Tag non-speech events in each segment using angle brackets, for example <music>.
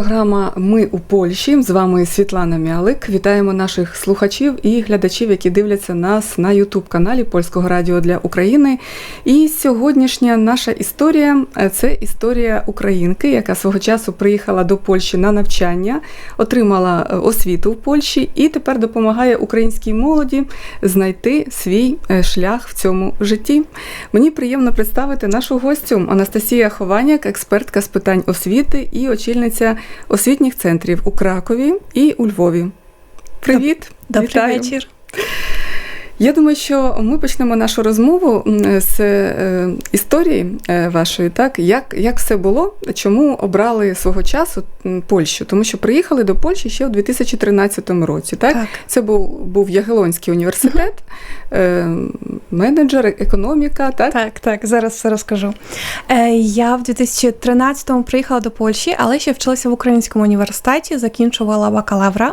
програма Ми у Польщі. З вами Світлана Мялик. Вітаємо наших слухачів і глядачів, які дивляться нас на Ютуб каналі Польського радіо для України. І сьогоднішня наша історія це історія українки, яка свого часу приїхала до Польщі на навчання, отримала е, освіту в Польщі і тепер допомагає українській молоді знайти свій е, шлях в цьому житті. Мені приємно представити нашу гостю Анастасія Хованяк, експертка з питань освіти і очільниця освітніх центрів у Кракові і у Львові. Привіт! Добрий вечір. Я думаю, що ми почнемо нашу розмову з е, історії е, вашої, так як, як все було, чому обрали свого часу Польщу? Тому що приїхали до Польщі ще у 2013 році. Так, Так. це був був Ягелонський університет, е, менеджер, економіка. Так, Так, так, зараз все розкажу. Я в 2013-му приїхала до Польщі, але ще вчилася в українському університеті, закінчувала бакалавра.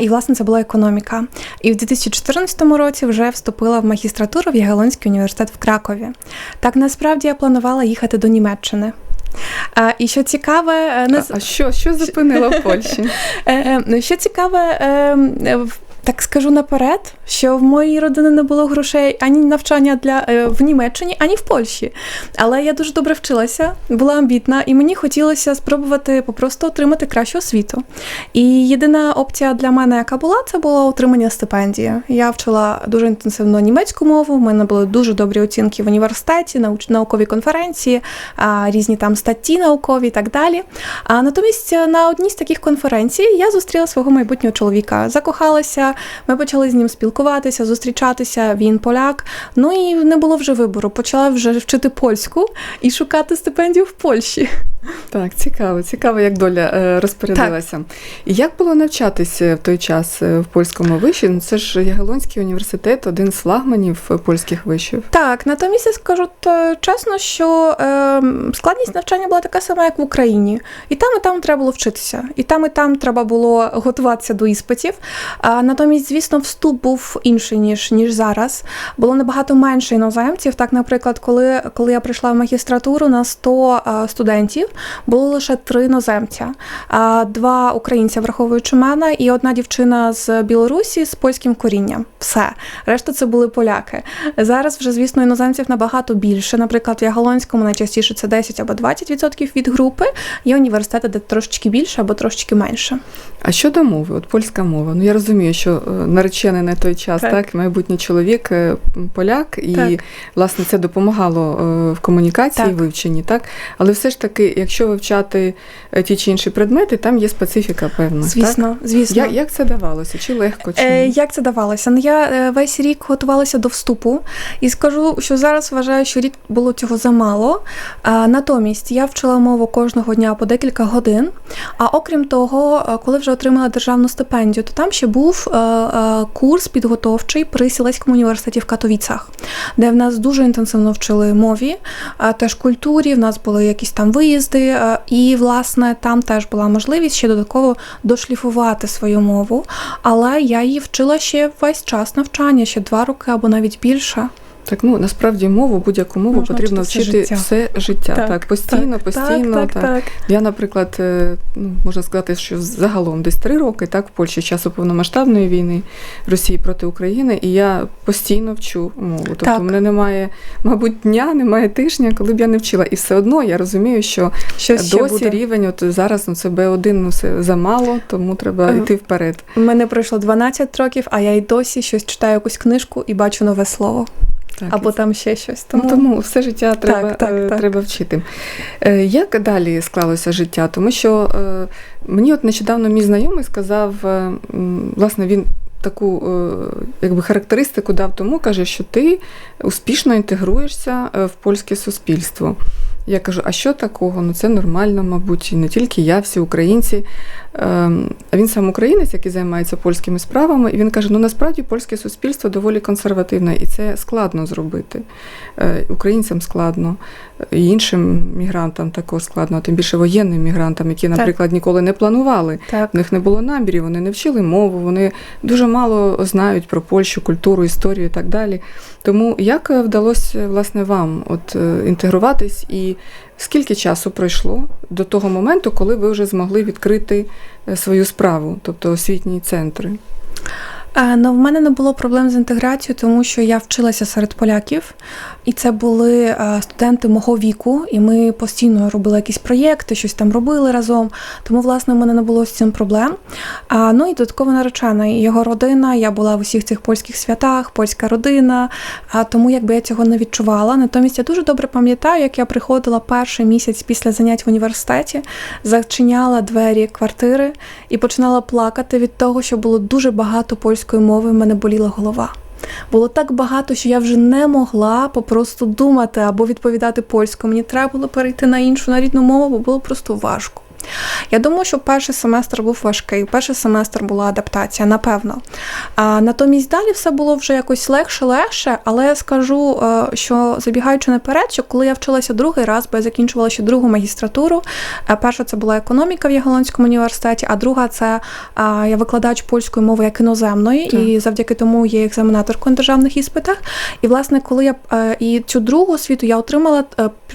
І, власне, це була економіка. І в 2014 році вже вступила в магістратуру в Ягелонський університет в Кракові. Так, насправді я планувала їхати до Німеччини. А, і що цікаве, а, не а, що, що зупинило в Польщі? <laughs> Е, е, ну, Що цікаве, е, е, в- так скажу наперед, що в моїй родини не було грошей ані навчання для е, в Німеччині, ані в Польщі. Але я дуже добре вчилася, була амбітна, і мені хотілося спробувати попросту отримати кращу освіту. І єдина опція для мене, яка була, це було отримання стипендії. Я вчила дуже інтенсивно німецьку мову. в мене були дуже добрі оцінки в університеті, науч- наукові конференції, різні там статті наукові і так далі. А натомість на одній з таких конференцій я зустріла свого майбутнього чоловіка, закохалася. Ми почали з ним спілкуватися, зустрічатися. Він поляк. Ну і не було вже вибору. Почала вже вчити польську і шукати стипендію в Польщі. Так, цікаво, цікаво, як доля е, розпорядилася. І як було навчатися в той час е, в польському виші? Ну, це ж Ягелонський університет, один з флагманів е, польських вишів. Так, натомість я скажу то, чесно, що е, складність навчання була така сама, як в Україні. І там, і там треба було вчитися. І там, і там треба було готуватися до іспитів. А, натомість, звісно, вступ був інший, ніж, ніж зараз. Було набагато менше іноземців. Так, наприклад, коли, коли я прийшла в магістратуру на 100 е, студентів, було лише три іноземця. Два українця, враховуючи мене, і одна дівчина з Білорусі з польським корінням. Все. Решта це були поляки. Зараз вже, звісно, іноземців набагато більше. Наприклад, в Яголонському найчастіше це 10 або 20% від групи. Є університети, де трошечки більше або трошечки менше. А щодо мови, от польська мова. Ну я розумію, що е, наречений на той час, так, Так. майбутній чоловік е, поляк, і Так. власне це допомагало е, в комунікації, Так. вивченні, так. Але все ж таки, якщо вивчати е, ті чи інші предмети, там є специфіка певна. Так? Звісно, звісно. Як, як це давалося? Чи легко, чи Е, ні? як це давалося? Ну я е, весь рік готувалася до вступу і скажу, що зараз вважаю, що рік було цього замало. А, натомість я вчила мову кожного дня по декілька годин. А окрім того, коли вже отримала державну стипендію, то там ще був е, е, курс підготовчий при Сілеському університеті в Катовіцах, де в нас дуже інтенсивно вчили мові, а теж культурі. В нас були якісь там виїзди, і власне там теж була можливість ще додатково дошліфувати свою мову. Але я її вчила ще весь час навчання, ще два роки або навіть більше. Так, ну насправді мову, будь-яку мову Можна потрібно вчити все життя. все життя. Так, постійно, так, постійно. Так, так, так. Я, наприклад, е, ну, можна сказати, що загалом десь три роки, так, в Польщі часу повномасштабної війни Росії проти України, і я постійно вчу мову. Тобто Так. мене немає, мабуть, дня, немає тижня, коли б я не вчила. І все одно я розумію, що Щось досі буде. рівень, от зараз ну, це Б1, ну це замало, тому треба Ага. йти вперед. У мене пройшло 12 років, а я й досі щось читаю якусь книжку і бачу нове слово. Так, або там ще щось. Тому, ну, тому все життя треба, так, е, так. треба вчити. Е, Як далі склалося життя? Тому що е, мені от нещодавно мій знайомий сказав, власне, він таку якби, характеристику дав тому, каже, що ти успішно інтегруєшся в польське суспільство. Я кажу, а що такого? Ну це нормально, мабуть, і не тільки я, всі українці. Ем, А він сам українець, який займається польськими справами, і він каже: ну насправді польське суспільство доволі консервативне, і це складно зробити. Е, Українцям складно, і іншим мігрантам також складно, а тим більше воєнним мігрантам, які, наприклад, ніколи не планували. так. В них не було намірів, вони не вчили мову, вони дуже мало знають про Польщу, культуру, історію і так далі. Тому як е, вдалося власне вам от е, інтегруватись і скільки часу пройшло до того моменту, коли ви вже змогли відкрити е, свою справу, тобто освітні центри? Е, Ну, в мене не було проблем з інтеграцією, тому що я вчилася серед поляків, і це були е, студенти мого віку, і ми постійно робили якісь проєкти, щось там робили разом. Тому, власне, в мене не було з цим проблем. А, ну і додатково наречена, його родина. Я була в усіх цих польських святах, польська родина. А тому якби я цього не відчувала. Натомість я дуже добре пам'ятаю, як я приходила перший місяць після занять в університеті, зачиняла двері квартири і починала плакати від того, що було дуже багато польської мови. в мене боліла голова. Було так багато, що я вже не могла попросту думати або відповідати польською. Мені треба було перейти на іншу на рідну мову, бо було просто важко. Я думаю, що перший семестр був важкий. Перший семестр була адаптація, напевно. А натомість далі все було вже якось легше, легше, але я скажу, е, що забігаючи наперед, що коли я вчилася другий раз, бо я закінчувала ще другу магістратуру. е, Перша це була економіка в Ягелонському університеті, а друга це я викладач польської мови як іноземної, Так. і завдяки тому є екзаменаторкою на державних іспитах. І власне, коли я е, і цю другу освіту я отримала,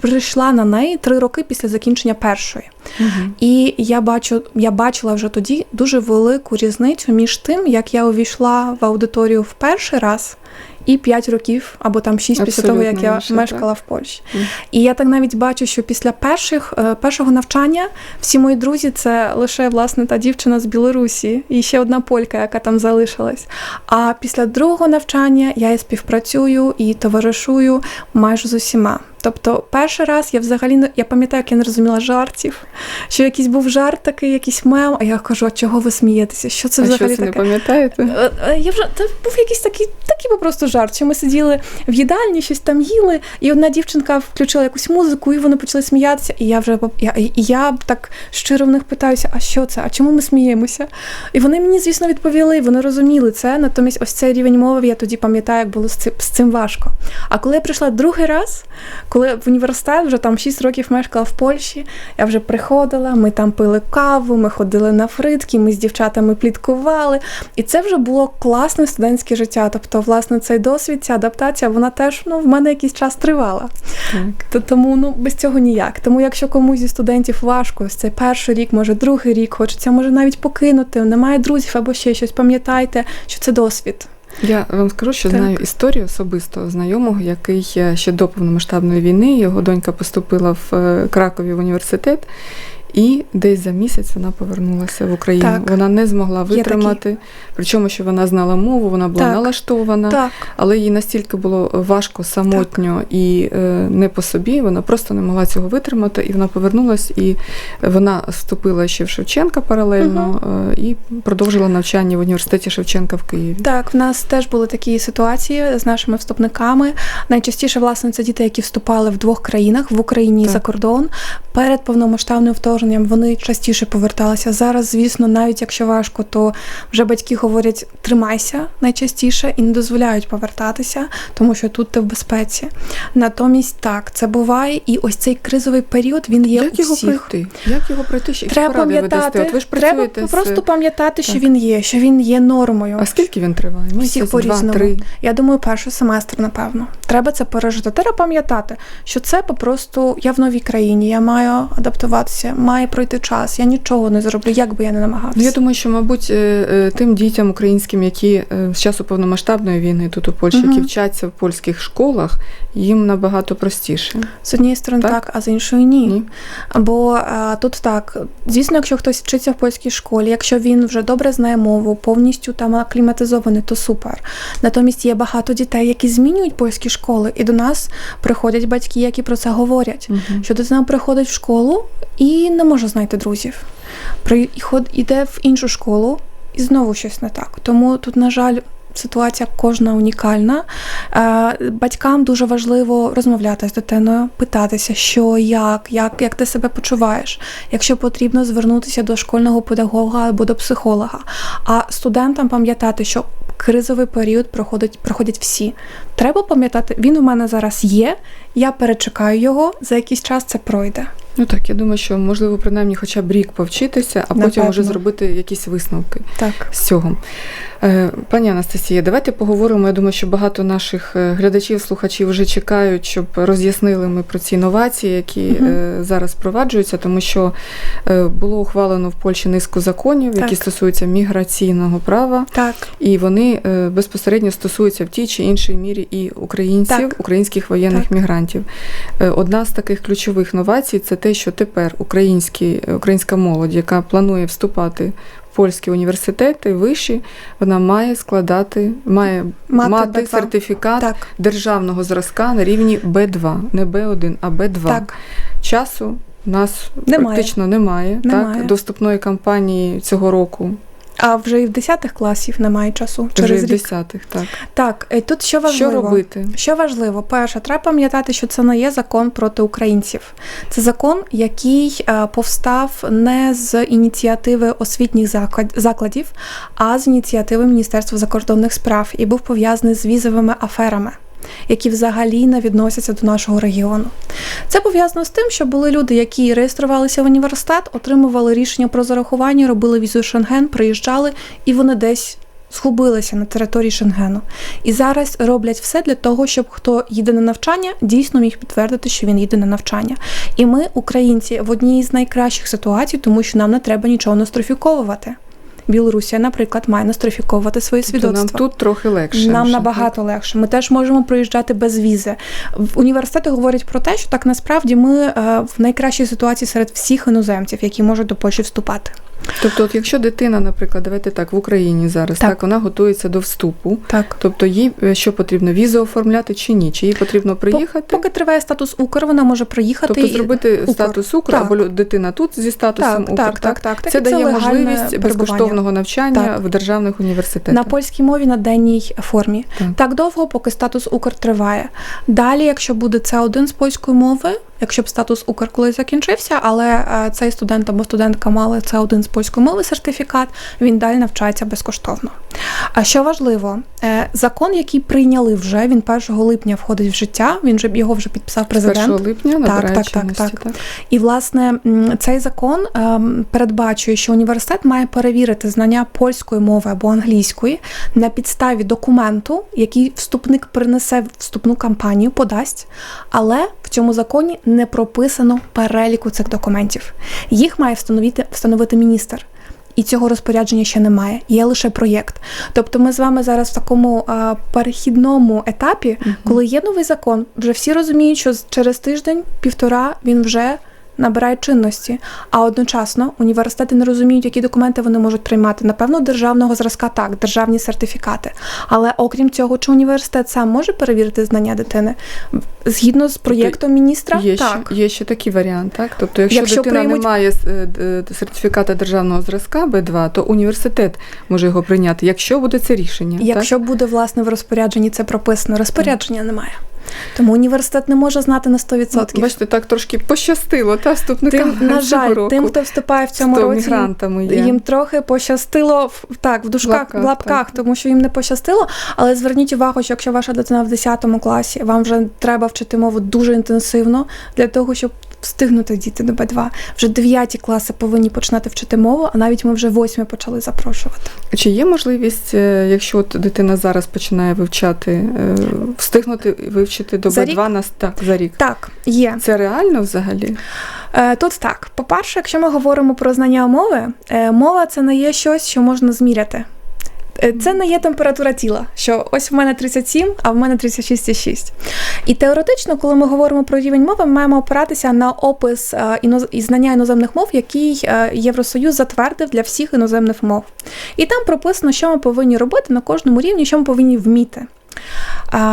прийшла на неї три роки після закінчення першої. Угу. І я бачу, я бачила вже тоді дуже велику різницю між тим, як я увійшла в аудиторію в перший раз. І 5 років або там 6 після того, як я інше, мешкала в Польщі. Мгм. І я так навіть бачу, що після перших, е, першого навчання всі мої друзі це лише власне та дівчина з Білорусі і ще одна полька, яка там залишилась. А після другого навчання я і співпрацюю і товаришую майже з усіма. Тобто, перший раз я взагалі я пам'ятаю, як я не розуміла жартів, що якийсь був жарт такий, якийсь мем, а я кажу, а чого ви смієтеся? Що це а взагалі що це не пам'ятаєте? Е, е, Я вже це був якийсь такий, такий просто жарт. Що ми сиділи в їдальні, щось там їли, і одна дівчинка включила якусь музику, і вони почали сміятися. І я вже я, і я так щиро в них питаюся, а що це? А чому ми сміємося? І вони мені, звісно, відповіли, вони розуміли це. Натомість, ось цей рівень мови я тоді пам'ятаю, як було з цим, з цим важко. А коли я прийшла другий раз, коли в університет вже там 6 років мешкала в Польщі, я вже приходила, ми там пили каву, ми ходили на фритки, ми з дівчатами пліткували. І це вже було класне студентське життя. Тобто, власне, цей досвід, ця адаптація, вона теж ну, в мене якийсь час тривала. Так. То- Тому ну, без цього ніяк. Тому якщо комусь зі студентів важко, ось цей перший рік, може другий рік, хочеться може навіть покинути, немає друзів або ще щось, пам'ятайте, що це досвід. Я вам скажу, що Так. знаю історію особисто знайомого, який е, ще до повномасштабної війни його донька поступила в е, Кракові в університет. І десь за місяць вона повернулася в Україну. Так. Вона не змогла витримати. Причому, що вона знала мову, вона була Так. налаштована, Так. але їй настільки було важко, самотньо і е, не по собі. Вона просто не могла цього витримати, і вона повернулась, і вона вступила ще в Шевченка паралельно е, і продовжила навчання в університеті Шевченка в Києві. Так, в нас теж були такі ситуації з нашими вступниками. Найчастіше, власне, це діти, які вступали в двох країнах в Україні і за кордон. Перед повномасштабним вторгненням вони частіше поверталися. Зараз, звісно, навіть якщо важко, то вже батьки говорять тримайся найчастіше і не дозволяють повертатися, тому що тут ти в безпеці. Натомість так, це буває, і ось цей кризовий період він є Як у його всіх. пройти? Як його пройти? Ще Треба пам'ятати, От ви ж треба з- просто пам'ятати, що Так. він є, що він є нормою. А скільки він триває? Всіх Місяць, по-різному. Я думаю, перший семестр, напевно. Треба це пережити. Треба пам'ятати, що це попросту я в новій країні, я маю адаптуватися, має пройти час. Я нічого не зроблю, як би я не намагався. Ну, я думаю, що, мабуть, е, е, тим дітям українським, які е, з часу повномасштабної війни тут у Польщі, Мгм. які вчаться в польських школах, їм набагато простіше. З однієї сторони так, Так? а з іншої ні. Ні? Бо а, тут так, звісно, якщо хтось вчиться в польській школі, якщо він вже добре знає мову, повністю там акліматизований, то супер. Натомість є багато дітей, які змінюють польські школи, і до нас приходять батьки, які про це говорять. Мгм. що дитина приходить в школу і не може знайти друзів. Приход іде в іншу школу і знову щось не так. Тому тут, на жаль, ситуація кожна унікальна. Е, Батькам дуже важливо розмовляти з дитиною, питатися, що, як, як, як ти себе почуваєш. Якщо потрібно, звернутися до школьного педагога або до психолога. А студентам пам'ятати, що кризовий період проходить, проходять всі. Треба пам'ятати, він у мене зараз є, я перечекаю його, за якийсь час це пройде. Ну так, я думаю, що можливо принаймні хоча б рік повчитися, а потім Напевно. вже зробити якісь висновки Так. з цього. Е, Пані Анастасія, давайте поговоримо. Я думаю, що багато наших е, глядачів, слухачів вже чекають, щоб роз'яснили ми про ці новації, які е, зараз впроваджуються, тому що було ухвалено в Польщі низку законів, які стосуються міграційного права. Так. І вони безпосередньо стосуються в тій чи іншій мірі і українців, Так. українських воєнних Так. мігрантів. Одна з таких ключових новацій це те, що тепер українські, українська молодь, яка планує вступати в польські університети виші, вона має складати, має Мати мати, сертифікат Так. державного зразка на рівні Б2, не Б1, а Б2. Так. Часу у нас Немає. практично немає. Немає. Так? доступної кампанії цього року, А вже і в 10 класів немає часу. вже Через в рік. 10-х, так. Так, тут що важливо. Що робити? Що важливо, перше, треба пам'ятати, що це не є закон проти українців. Це закон, який е, повстав не з ініціативи освітніх заклад- закладів, а з ініціативи Міністерства закордонних справ і був пов'язаний з візовими аферами. Які взагалі не відносяться до нашого регіону. Це пов'язано з тим, що були люди, які реєструвалися в університет, отримували рішення про зарахування, робили візу Шенген, приїжджали, і вони десь згубилися на території Шенгену. І зараз роблять все для того, щоб хто їде на навчання, дійсно міг підтвердити, що він їде на навчання. І ми, українці, в одній з найкращих ситуацій, тому що нам не треба нічого нострифіковувати. Білорусія, наприклад, має нострифіковувати свої Тобто нам тут трохи легше. Нам набагато набагато легше. Ми теж можемо проїжджати без візи. В університети говорять про те, що так насправді ми е, в найкращій ситуації серед всіх іноземців, які можуть до Польщі вступати. Тобто, от якщо дитина, наприклад, давайте так, в Україні зараз, Так. так, вона готується до вступу. Так. Тобто їй е, що потрібно, візу оформляти чи ні? Чи їй потрібно приїхати? Поки триває статус Укр, вона може приїхати Тобто зробити Укр. статус УКР Так. або дитина тут зі статусом Так, УКР. так, так, так. Так, Це це дає можливість безкоштовного навчання Так. в державних університетах. на польській мові на денній формі. Так. Так довго, поки статус Укр триває. Далі, якщо буде це один з польської мови, якщо б статус Укр колись закінчився, але е, цей студент або студентка мали це один з польської мови сертифікат, він далі навчається безкоштовно. А що важливо, е, закон, який прийняли вже, він 1 липня входить в життя. Він вже його вже підписав президент. 1 липня набирає так, так, чинності, так. І власне цей закон ем, передбачує, що університет має перевірити знання польської мови або англійської на підставі документу, який вступник принесе в вступну кампанію, подасть, але в цьому законі не прописано переліку цих документів. Їх має встановити, встановити міністр. І цього розпорядження ще немає, є лише проєкт. Тобто ми з вами зараз в такому а, перехідному етапі, коли є новий закон, вже всі розуміють, що через тиждень, півтора він вже набирає чинності. А одночасно університети не розуміють, які документи вони можуть приймати. Напевно, державного зразка так, державні сертифікати. Але окрім цього, чи університет сам може перевірити знання дитини згідно з проєктом міністра? Є, так. ще, є ще такий варіант, так? Тобто, якщо, Якщо дитина приймуть- не має е, сертифіката державного зразка Б2, то університет може його прийняти, якщо буде це рішення. Якщо буде власне в розпорядженні це прописано, розпорядження немає. Тому університет не може знати на 100%. так? Бачите, так трошки пощастило, та вступникам Тим, на жаль, року. тим, хто вступає в цьому році, є. їм трохи пощастило так, в дужках, Лапка, в лапках, так. тому що їм не пощастило. Але зверніть увагу, що якщо ваша дитина в 10 класі, вам вже треба вчити мову дуже інтенсивно для того, щоб встигнути діти до Б2. Вже 9 класи повинні починати вчити мову, а навіть ми вже 8 почали запрошувати. Чи є можливість, е, якщо от дитина зараз починає вивчати, е, встигнути вивчити до За Б2 на так, за рік? Так, є. Це реально взагалі? Е, Тут так. По-перше, якщо ми говоримо про знання мови, мова це не є щось, що можна зміряти. Е, Це не є температура тіла, що ось в мене 37, а в мене 36,6. І теоретично, коли ми говоримо про рівень мови, ми маємо опиратися на опис е, і знання іноземних мов, який е, Євросоюз затвердив для всіх іноземних мов. І там прописано, що ми повинні робити на кожному рівні, що ми повинні вміти.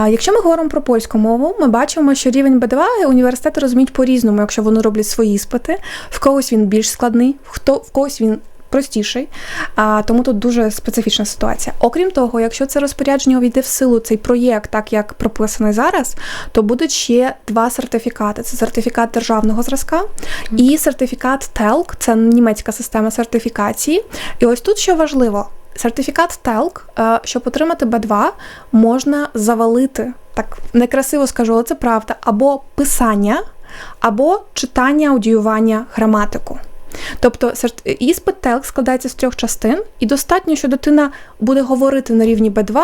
Якщо ми говоримо про польську мову, ми бачимо, що рівень Б2 університети розуміють по-різному, якщо вони роблять свої іспити. В когось він більш складний, в когось він. Простіший, а тому тут дуже специфічна ситуація. Окрім того, якщо це розпорядження увійде в силу цей проєкт, так як прописаний зараз, то будуть ще два сертифікати: це сертифікат державного зразка і сертифікат TELC, це німецька система сертифікації. І ось тут що важливо: сертифікат TELC, е, щоб отримати Б2, можна завалити так некрасиво скажу, але це правда, або писання. або читання, аудіювання, граматику. Тобто іспит ТЕЛК складається з трьох частин, і достатньо, що дитина буде говорити на рівні Б2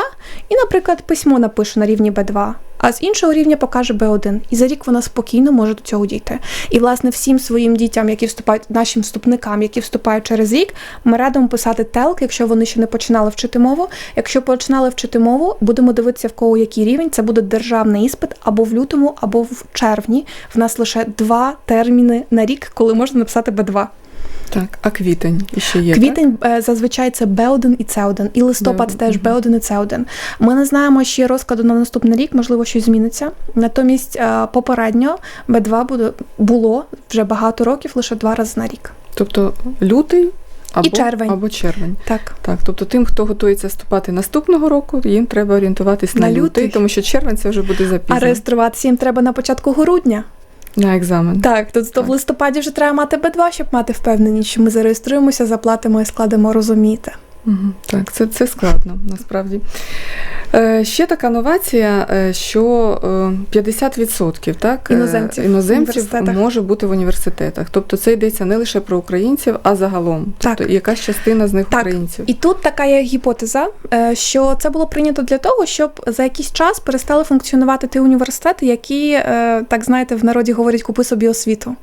і, наприклад, письмо напише на рівні Б2, а з іншого рівня покаже Б1. І за рік вона спокійно може до цього дійти. І, власне, всім своїм дітям, які вступають, нашим вступникам, які вступають через рік, ми радимо писати ТЕЛК, якщо вони ще не починали вчити мову. Якщо починали вчити мову, будемо дивитися, в кого який рівень. Це буде державний іспит або в лютому, або в червні. В нас лише два терміни на рік, коли можна написати Б2. Так, а квітень іще є. Квітень е, зазвичай це Б1 і С1, і листопад Б1, теж мгм. Б1 і С1. Ми не знаємо ще розкладу на наступний рік, можливо, щось зміниться. Натомість е, попередньо Б2 буде було вже багато років, лише два рази на рік. Тобто лютий або, червень. або червень. Так. Так, тобто тим, хто готується вступати наступного року, їм треба орієнтуватись на, На лютий, тому що червень це вже буде А реєструватися їм треба на початку грудня. На екзамен. Так, то, Так. в листопаді вже треба мати Б2, щоб мати впевненість, що ми зареєструємося, заплатимо і складемо, розумієте. Так, це, це складно насправді. Е, ще така новація, е, що е, 50% так, е, Іноземців іноземців може бути в університетах. Тобто це йдеться не лише про українців, а загалом. Так. Тобто якась частина з них Так. українців. І тут така є гіпотеза, е, що це було прийнято для того, щоб за якийсь час перестали функціонувати ті університети, які, е, так знаєте, в народі говорять купи собі освіту.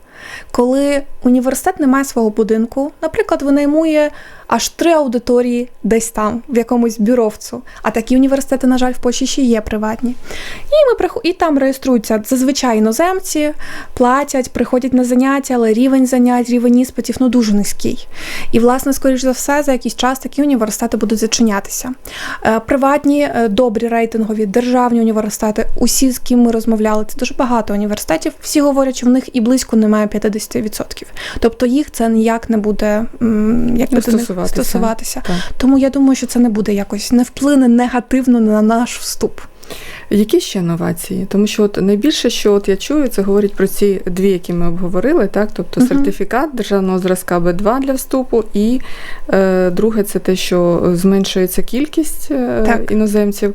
Коли університет не має свого будинку, наприклад, винаймує аж три аудиторії десь там, в якомусь бюровцю. А такі університети, на жаль, в Польщі ще є приватні. І ми і там реєструються зазвичай іноземці, платять, приходять на заняття, але рівень занять, рівень іспитів ну дуже низький. І, власне, скоріш за все, за якийсь час такі університети будуть зачинятися. Е, Приватні, е, добрі рейтингові, державні університети, усі, з ким ми розмовляли, це дуже багато університетів. Всі говорять, що в них і близько немає 50%. Тобто їх це ніяк не буде як них стосуватися. стосуватися. Так. Тому я думаю, що це не буде якось не вплине негативно на наш вступ. Які ще новації? Тому що от найбільше, що от я чую, це говорить про ці дві, які ми обговорили, так? Тобто Мгм. сертифікат державного зразка Б2 для вступу, і е, друге, це те, що зменшується кількість е, Так. іноземців.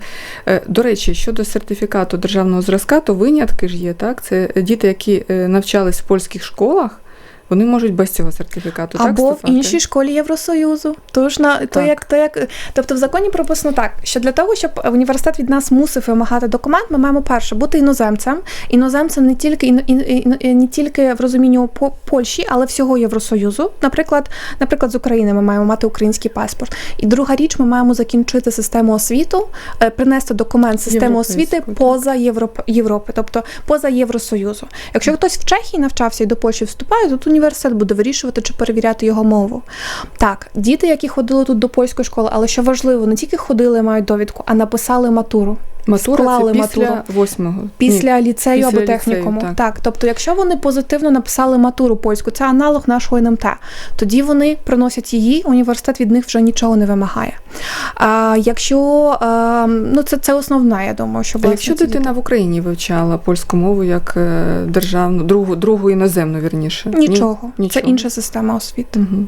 Е, до речі, щодо сертифікату державного зразка, то винятки ж є, так? Це діти, які е, навчались в польських школах. Вони можуть без цього сертифікату так, Або в іншій школі Євросоюзу. Тож на то Так. як то як тобто в законі прописано так, що для того, щоб університет від нас мусив вимагати документ, ми маємо перше бути іноземцем. Іноземцем не тільки іно- не тільки в розумінні по Польщі, але всього Євросоюзу. Наприклад, наприклад, з України ми маємо мати український паспорт. І друга річ, ми маємо закінчити систему освіту, е, принести документ системи освіти так. поза Європ... Європи, тобто поза Євросоюзу. Якщо хтось в Чехії навчався і до Польщі вступає, то тут університет буде вирішувати, чи перевіряти його мову. Так, діти, які ходили тут до польської школи, але що важливо, не тільки ходили, мають довідку, а написали матуру Матура склали це після матуру. восьмого. після ліцею після або ліцею, так. так, тобто, якщо вони позитивно написали матуру польську, це аналог нашого НМТ, тоді вони приносять її, університет від них вже нічого не вимагає. А якщо а, ну це, це основна, я думаю, що А якщо діти- дитина в Україні вивчала польську мову як е, державну, другу, другу іноземну, вірніше? Ні? нічого, це інша система освіти. Угу.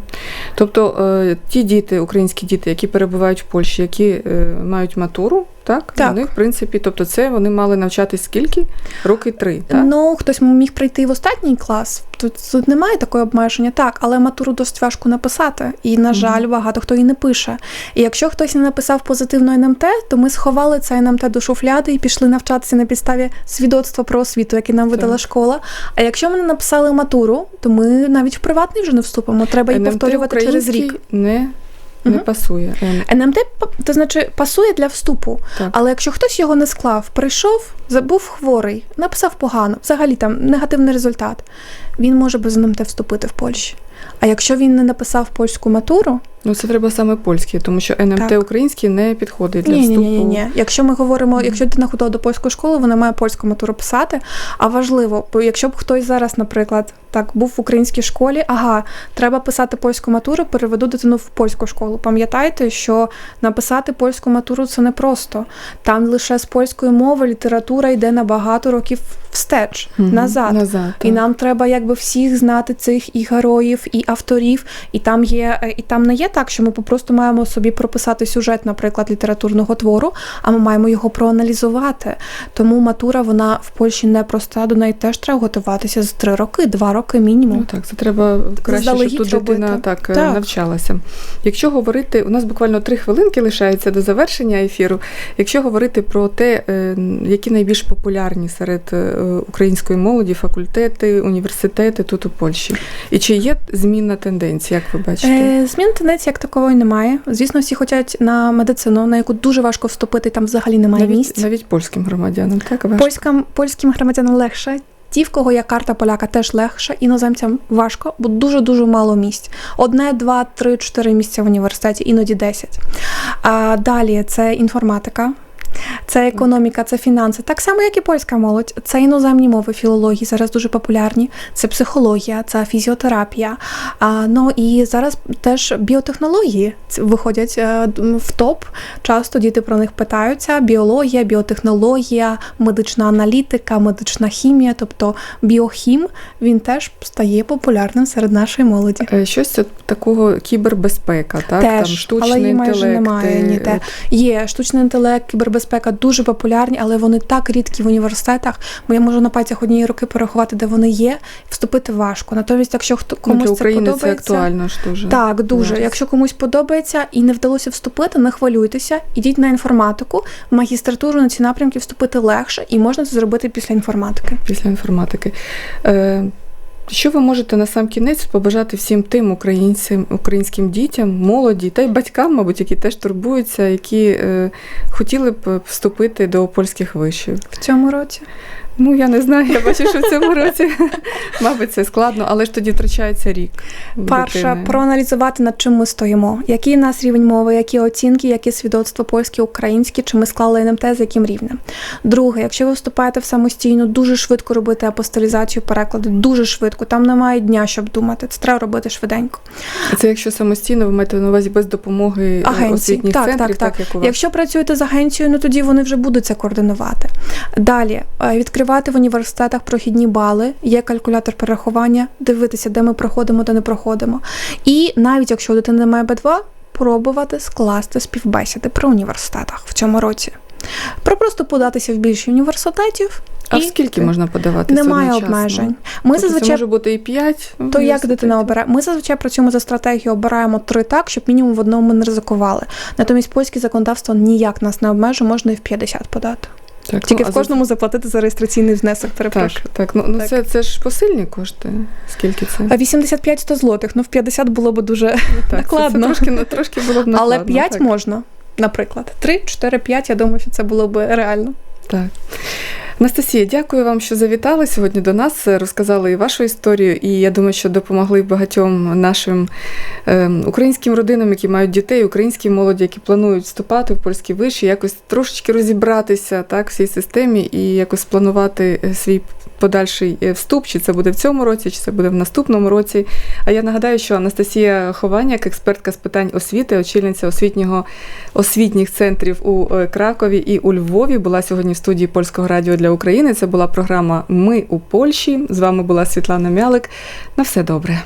Тобто е, ті діти, українські діти, які перебувають в Польщі, які е, мають матуру, так? Так. Вони, в принципі, тобто це вони мали навчатись скільки? Роки три, так? Ну, хтось міг прийти в останній клас. Тут, тут немає такої обмеження, так, але матуру досить важко написати. І, на жаль, багато хто і не пише. І якщо хтось не написав позитивно НМТ, то ми сховали це НМТ до шуфляди і пішли навчатися на підставі свідоцтва про освіту, яке нам видала Так. школа. А якщо ми не написали матуру, то ми навіть в приватний вже не вступимо. Треба НМТ повторювати через рік. Не, не пасує. Н- НМТ то значить пасує для вступу. Так. Але якщо хтось його не склав, прийшов, забув хворий, написав погано, взагалі там негативний результат, він може без НМТ вступити в Польщі. А якщо він не написав польську матуру, Ну, це треба саме польське, тому що НМТ Так. український не підходить для ні, вступу. ні, ні, ні. Якщо ми говоримо, якщо дитина ходила до польської школи, вона має польську матуру писати. А важливо, бо якщо б хтось зараз, наприклад, так був в українській школі, ага, треба писати польську матуру, переведу дитину в польську школу. Пам'ятайте, що написати польську матуру це не просто. Там лише з польської мови література йде на багато років встеч, Мгм. назад. назад І нам треба якби всіх знати цих і героїв, і авторів. І там є, е, і там не є так, що ми просто маємо собі прописати сюжет, наприклад, літературного твору, а ми маємо його проаналізувати. Тому матура вона в Польщі непроста, до неї теж треба готуватися з три роки, два роки мінімум. Ну так, це треба краще, щоб тут дитина так, е, Так. навчалася. Якщо говорити, у нас буквально три хвилинки лишається до завершення ефіру. Якщо говорити про те, е, які найбільш популярні серед е, української молоді факультети, університети тут у Польщі, і чи є змінна тенденція, як ви бачите? Е, змін тенденції як такової немає. Звісно, всі хочуть на медицину, на яку дуже важко вступити, там взагалі немає навіть, місць. навіть польським громадянам, так важко? Польським, польським громадянам легше. Ті, в кого є карта поляка, теж легше, іноземцям важко, бо дуже дуже мало місць. Одне, два, три, чотири місця в університеті, іноді десять. Далі це інформатика. Це економіка, це фінанси, так само, як і польська молодь. Це іноземні мови, філології зараз дуже популярні. Це психологія, це фізіотерапія. А, ну і зараз теж біотехнології виходять е, в топ. Часто діти про них питаються: біологія, біотехнологія, медична аналітика, медична хімія, тобто біохім, він теж стає популярним серед нашої молоді. Е, Щось такого кібербезпека, так? Теж, Там штучний але її майже інтелект. немає е, ніде. Є штучний інтелект, кібербезпека дуже популярні, але вони так рідкі в університетах. Бо я можу на пальцях однієї руки порахувати, де вони є. Вступити важко. Натомість, якщо хто Ну, комусь для це України це подобається, актуально ж дуже. так дуже. зараз. Якщо комусь подобається і не вдалося вступити, не хвилюйтеся, ідіть на інформатику, в магістратуру на ці напрямки вступити легше, і можна це зробити після інформатики. після інформатики. Е, що ви можете на сам кінець побажати всім тим українцям, українським дітям, молоді та й батькам, мабуть, які теж турбуються, які е, хотіли б вступити до польських вишів? В цьому році Ну я не знаю. Я бачу, що в цьому році, мабуть, це складно, але ж тоді втрачається рік. Перше, дитини. проаналізувати, над чим ми стоїмо, який у нас рівень мови, які оцінки, які свідоцтва польські, українські, чи ми склали НМТ з яким рівнем. Друге, якщо ви вступаєте в самостійно, дуже швидко робити апостолізацію перекладу, дуже швидко. Там немає дня, щоб думати. Це треба робити швиденько. Це якщо самостійно ви маєте на увазі без допомоги е, Агенцій. освітніх Так, центрів, так, так. як у вас. Якщо працюєте з агенцією, ну тоді вони вже будуть це координувати. Далі е, відкривати в університетах прохідні бали, є калькулятор перерахування, дивитися, де ми проходимо, де не проходимо. І навіть якщо у дитини немає Б2, пробувати скласти співбесіди при університетах в цьому році. Про просто податися в більше університетів. А і скільки ти- можна подаватися Немає одночасно? обмежень. Ми Тобто це зазвичай може бути і 5. то як дитина обере? Ми зазвичай працюємо за стратегією, обираємо три так, щоб мінімум в одному ми не ризикували. Натомість польське законодавство ніяк нас не обмежує, можна і в 50 подати. Так, Тільки ну, в кожному заплатити за реєстраційний внесок. Так, Перепрошую. так. Ну, ну Так. Це, це ж посильні кошти. Скільки це? А 85-100 злотих, ну в 50 було б дуже. так, це- накладно. Це, трошки, ну, трошки було б накладно. Але 5 так. можна, наприклад. 3, 4, 5, я думаю, що це було б реально. Так. Анастасія, дякую вам, що завітали сьогодні до нас, розказали і вашу історію, і я думаю, що допомогли багатьом нашим е, українським родинам, які мають дітей, українській молоді, які планують вступати в польські виші, якось трошечки розібратися так, в цій системі і якось спланувати е, свій подальший е, вступ, чи це буде в цьому році, чи це буде в наступному році. А я нагадаю, що Анастасія Хованяк, експертка з питань освіти, очільниця освітнього освітніх центрів у е, Кракові і у Львові, була сьогодні в студії Польського радіо для України. Це була програма Ми у Польщі. З вами була Світлана Мялик. На все добре.